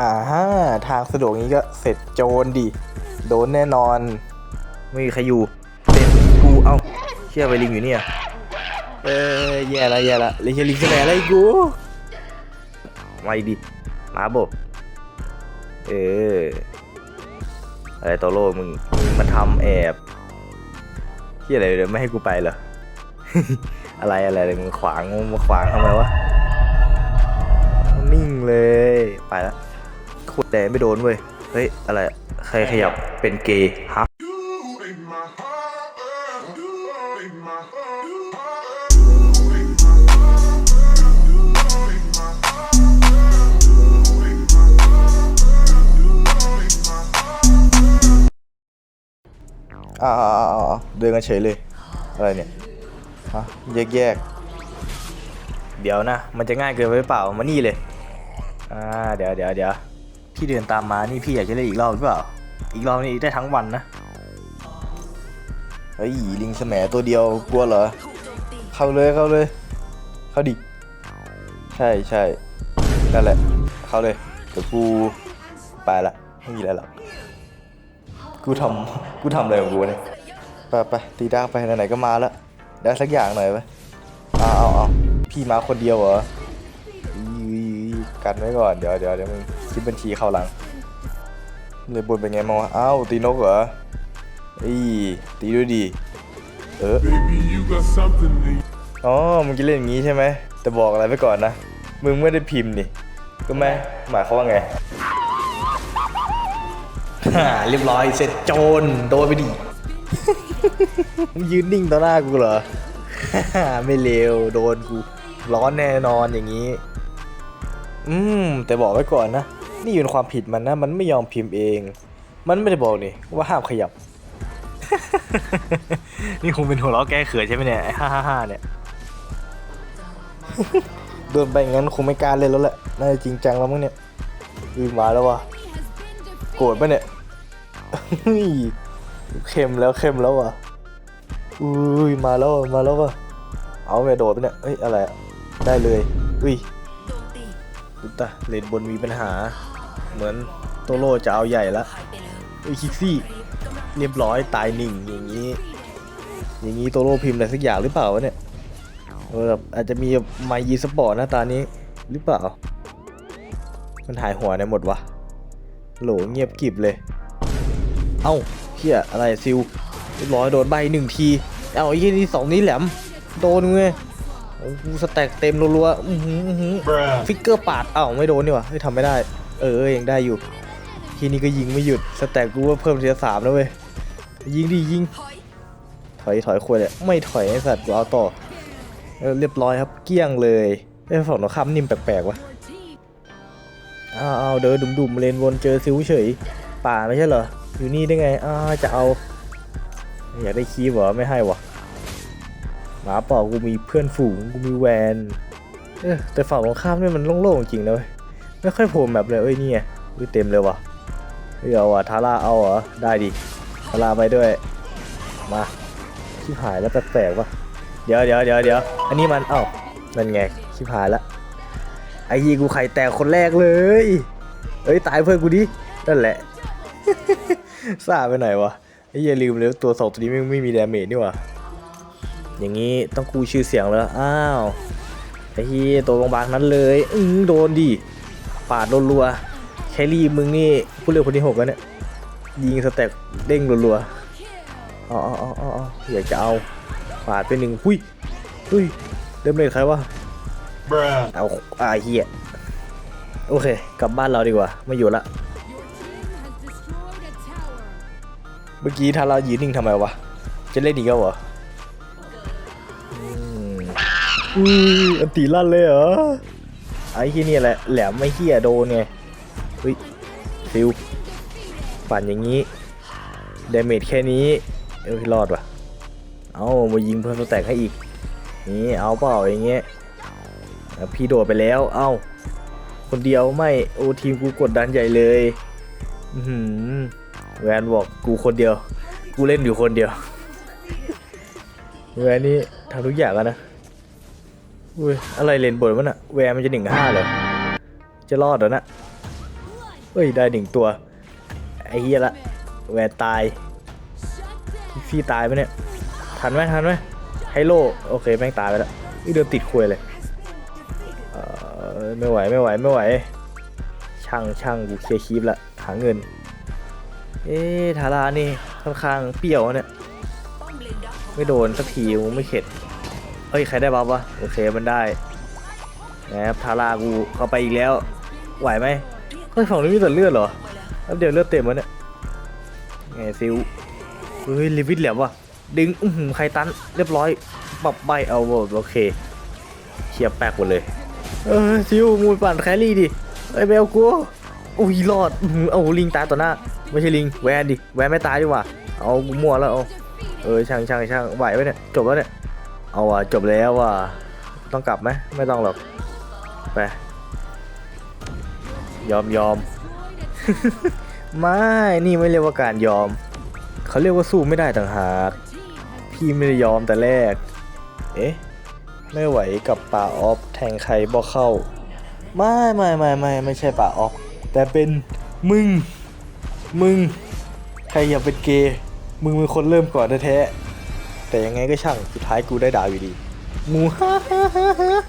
อ่าฮะทางสะดวกนี้ก็เสร็จโจรดิ โดนแน่นอน ไม่มีใครอยู่เด็ดกูเอ้าเชื่อไปลิงอยู่เนี่ย เอ้ยแย่ละแย่ละลิงลิงแสดงอะไรกูมาอีกดิมาโบเอออะไรโตโร่มึงมึงมาทำแอบที่อะไรเดี๋ยวไม่ให้กูไปเหรอ อะไรอะไรอะไรมึงขวางมึงมาขวางทำไมวะนิ่งเลยไปละ ขุดแต่ไม่โดนเว้ย เฮ้ย อะไร ใครขยับเป็นเกย์ฮะอ่าเดินกันเฉยเลย อะไรเนี่ยฮะแยกแยกเดี๋ยวนะ มันจะง่ายเกินไปหรือเปล่า มานี่เลย อ่า เดี๋ยวเดี๋ยวเดี๋ยว พี่เดินตามมานี่พี่อยากจะเล่นอีกรอบหรือเปล่า อีกรอบนี้ได้ทั้งวันนะ เฮ้ยลิงแสมตัวเดียวกลัวเหรอ เข้าเลยเข้าเลย เข้าดิ ใช่ใช่นั่นแหละ เข้าเลยเดี๋ยวกูไปละไม่มีอะไรหรอกกูทำกูทำอะไรของกูเนี่ยไปไปตีดาไปไหนๆก็มาแล้วได้สักอย่างหน่อยไหมเอาเอาเอาพี่มาคนเดียวเหรอกันไว้ก่อนเดี๋ยวเดี๋ยวเดี๋ยวมึง คิดบัญชีเข้าหลัง เลยบนเป็นไงมางวะอ้าวตีนกเหรออีตีด้วยดี เออ Baby, you got something in อ๋อมึงจะเล่นอย่างนี้ใช่ไหม แต่บอกอะไรไปก่อนนะ มึงไม่ได้พิมพ์นี่ ก็ไม่หมายเขามว่าไงฮ่าเรียบร้อยเสร็จโจรโดนไปดิ มึงยืนนิ่งต่อหน้ากูเหรอ ไม่เลวโดนกู ร้อนแน่นอนอย่างนี้ อืม แต่บอกไว้ก่อนนะ นี่เป็นความผิดมันนะ มันไม่ยอมพิมพ์เอง มันไม่ได้บอกนี่ว่าห้ามขยับ นี่คงเป็นหัวเราะแก้เขินใช่ไหมเนี่ยไอ้ฮ่าฮ่าฮ่าเนี่ยโดนไปอย่างนั้นคงไม่กล้าเล่นแล้วแหละ น่าจะจริงจังแล้วมั้งเนี่ยอือมาแล้ววะโกรธปะเนี่ยเฮ้ยเข้มแล้วเข้มแล้ววะอุ้ยมาแล้วอะมาแล้ววะเอาไปโดดปะเนี่ยเฮ้ยอะไรอะได้เลยอุ้ยดูตาเลนบนมีปัญหา เหมือนโตโร่จะเอาใหญ่ละไอ้คิกซี่เรียบร้อยตายหนึ่งอย่างนี้ อย่างนี้โตโร่พิมพ์อะไรสักอย่างหรือเปล่าวะเนี่ยเออแบบอาจจะมีไมยีสปอร์ตหน้าตานี้หรือเปล่า มันหายหัวในหมดวะโหลเงียบกริบเลย เอ้าเฮียอะไรซิลเรียบร้อยโดนใบหนึ่งทีเอ้าไอ้เฮียนี่สองนี้แหลมโดนไงโอ้โหสแต็กเต็มรัวๆอื้อหืออื้อหือ Bruh. ฟิกเกอร์ปาดเอ้าไม่โดนนี่หวะเฮ้ยทำไม่ได้ เออเออยังได้อยู่ ทีนี้ก็ยิงไม่หยุด สแต็กกูว่าเพิ่มทีละสามแล้วเว้ย ยิงดิยิง ถอยถอยควรเลยไม่ถอยไอ้สัตว์กูเอาต่อ เรียบร้อยครับเกลี้ยงเลยไอ้ฝั่งตรงข้ามนิ่มแปลกๆวะอ้าวอ้าเดินดุ่มๆเลนวนเจอซิวเฉย ป่าไม่ใช่เหรอ อยู่นี่ได้ไงอ้าจะเอา อยากได้คีบเหรอไม่ให้วะหมาป่ากูมีเพื่อนฝูงกูมีแวน เออแต่ฝั่งตรงข้ามเนี่ยมันโล่งๆจริงนะเว้ย ไม่ค่อยโผล่แบบเลยเอ้ยนี่ไงอุ้ยเต็มเลยวะเฮ้ยเอาอะทาร่าเอาเหรอได้ดิทาร่าไปด้วยมาชิบหายแล้วแปลกๆวะเดี๋ยวเดี๋ยวเดี๋ยวเดี๋ยวอันนี้มันเอ้านั่นไงชิบหายละไอ้ยีกูไข่แตกคนแรกเลยเอ้ยตายเพื่อนกูดินั่นแหละซ่าไปไหนวะไอ้เหี้ยลืมเลยตัวสองตัวนี้ไม่ไม่มีดาเมจนี่ว่าอย่างนี้ต้องกูชื่อเสียงแล้วอ้าวไอ้ที่ตัวบางๆนั้นเลยอือโดนดิ ปาดรัวๆแครี่มึงนี่ผู้เล่นคนที่หกแล้วเนี่ยยิงสเต็ปเด้งรัวๆอ๋ออ๋ออ๋ออ๋ออยากจะเอาปาดไปหนึ่งหุ้ยหุ้ยเริ่มเลยใครวะ Bruh. เอาอ่าเฮียโอเค กลับบ้านเราดีกว่าไม่อยู่ละเมื่อกี้ทารายืนนิ่งทำไมวะ จะเล่นอีกแล้วเหรออืมอุ้ยอันตีลั่นเลยเหรอ ไอ้ที่นี่แหละแหลมไม่เฮียโดนไงเฮ้ยฟิวปั่นอย่างนี้เดเมจแค่นี้เออรอดว่ะเอามายิงเพิ่มสแตกให้อีกนี่เอาเปล่าอย่างเงี้ยพี่โดดไปแล้วเอ้าคนเดียวไม่โอ้ทีมกูกดดันใหญ่เลยอือหือแวนบอกกูคนเดียว กูเล่นอยู่คนเดียวแวนนี่ทำทุกอย่างแล้วนะ อุ้ยอะไรเลนบนมันอะแวนมันจะหนึ่งห้าเลยจะรอดเหรอนะเอ้ยได้หนึ่งตัวไอ้เหี้ยละแหวนตายพี่ตายไปเนี่ยทันไหมทันไหมไฮโลโอเคแม่งตายไปแล้วนี่เดินติดควยเลยเออไม่ไหวไม่ไหวไม่ไหวช่างช่างกูเคลียร์คีบละหาเงิน เอ๊ทารานี่ค่อนข้างเปรี้ยวเนี่ยไม่โดนสักทีกูไม่เข็ด เฮ้ย ใครได้บัฟวะ โอเคมันได้นะครับทารากูเข้าไปอีกแล้ว ไหวไหมเฮ้ยฝั่งนี้มีแต่เลือดเหรอแป๊บเดี๋ยวเลือดเต็มแล้วเนี่ยไงซิวเฮ้ยลิวิตแหลมวะดึงอื้อหือใครตันเรียบร้อยปรับใบเอาโอเคเคลียร์แปลกหมดเลยเออซิวมูยปั่นแครี่ดิไอเบลกูอุ้ยรอดอื้อหือเอาลิงตายต่อหน้า ไม่ใช่ลิงแวนดิแวนไม่ตายดีกว่าเอากูมั่วแล้วเอาเออช่างช่างช่างไหวไหมเนี่ยจบแล้วเนี่ย เอาว่ะจบแล้วว่ะต้องกลับไหมไม่ต้องหรอก ไป ยอมยอม ไม่นี่ไม่เรียกว่าการยอม เขาเรียกว่าสู้ไม่ได้ต่างหากพี่ไม่ได้ยอมแต่แรก เอ๊ะ ไม่ไหวกับป่าออฟแทงใครบอเข้า ไม่ไม่ไม่ไม่ไม่ใช่ป่าออฟแต่เป็นมึง มึง ใครอยากเป็นเกย์มึงเป็นคนเริ่มก่อนแท้ๆ แต่ยังไงก็ช่างสุดท้ายกูได้ดาวอยู่ดี หมูฮ่าฮ่าฮ่าฮ่า